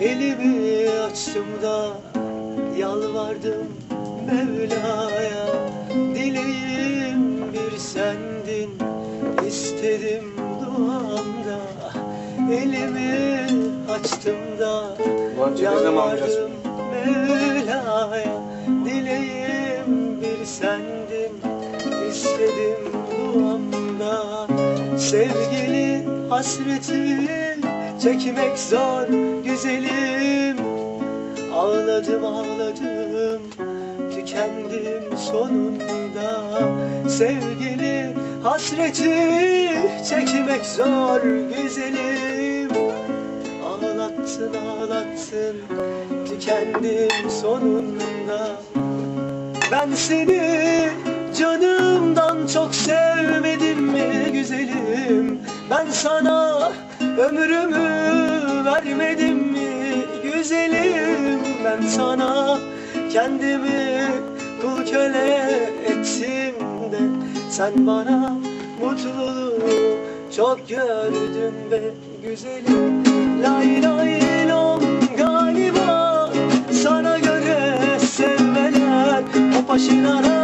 Elimi açtım da yalvardım Mevla'ya. Dileğim bir sendin istedim duamda. Elimi açtım da yalvardım Mevla'ya. Dileğim bir sendin istedim duamda. Sevgili hasreti çekmek zor güzelim Ağladım ağladım. Tükendim sonunda. Sevgili hasreti çekmek zor güzelim. Ağlattın ağlattın. Tükendim sonunda. Ben seni canımdan çok sevmedim mi güzelim? Ben sana ömrümü vermedim Ben sana kendimi kul köle ettim de. Sen bana mutluluğu çok gördün be güzelim. Lay lay lom galiba sana göre sevmeler. O paşinaray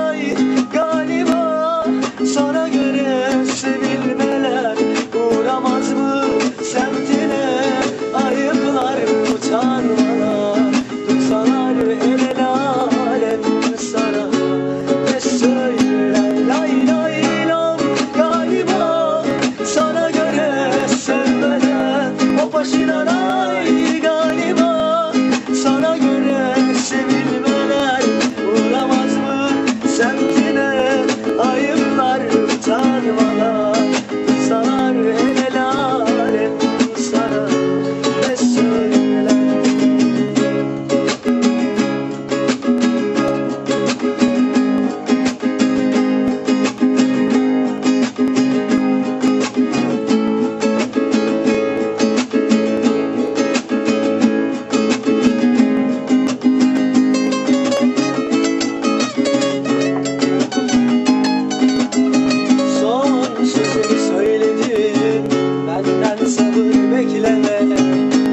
sabır bekleme.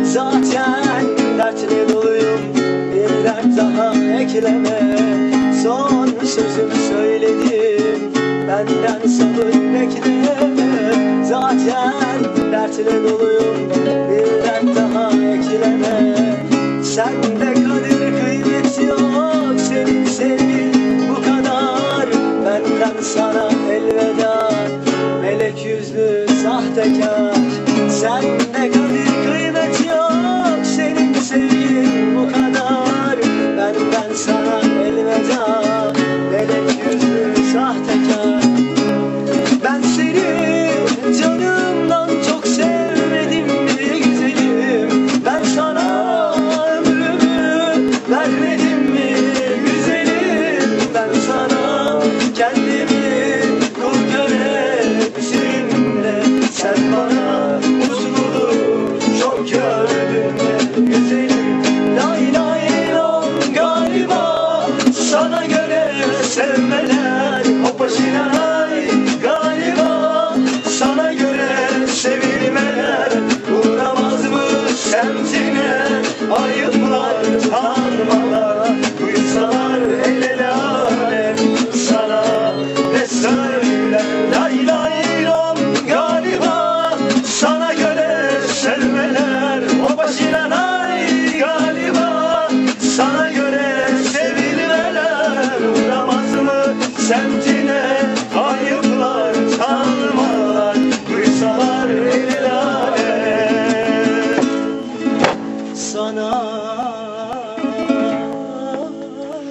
Zaten dertle doluyum Bir dert daha ekleme. Son sözümü söyledim Benden sabır bekleme. Zaten dertle doluyum Bir dert daha ekleme. Sende kadir kıymet yok Senin sevgin bu kadar. Benden sana elveda Melek yüzlü sahtekar Sende kadir kıymet yok Senin sevgin bu kadar. Benden sana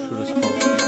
Şurası kaldı.